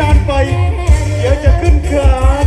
นานไป เดี๋ยวจะขึ้นเขา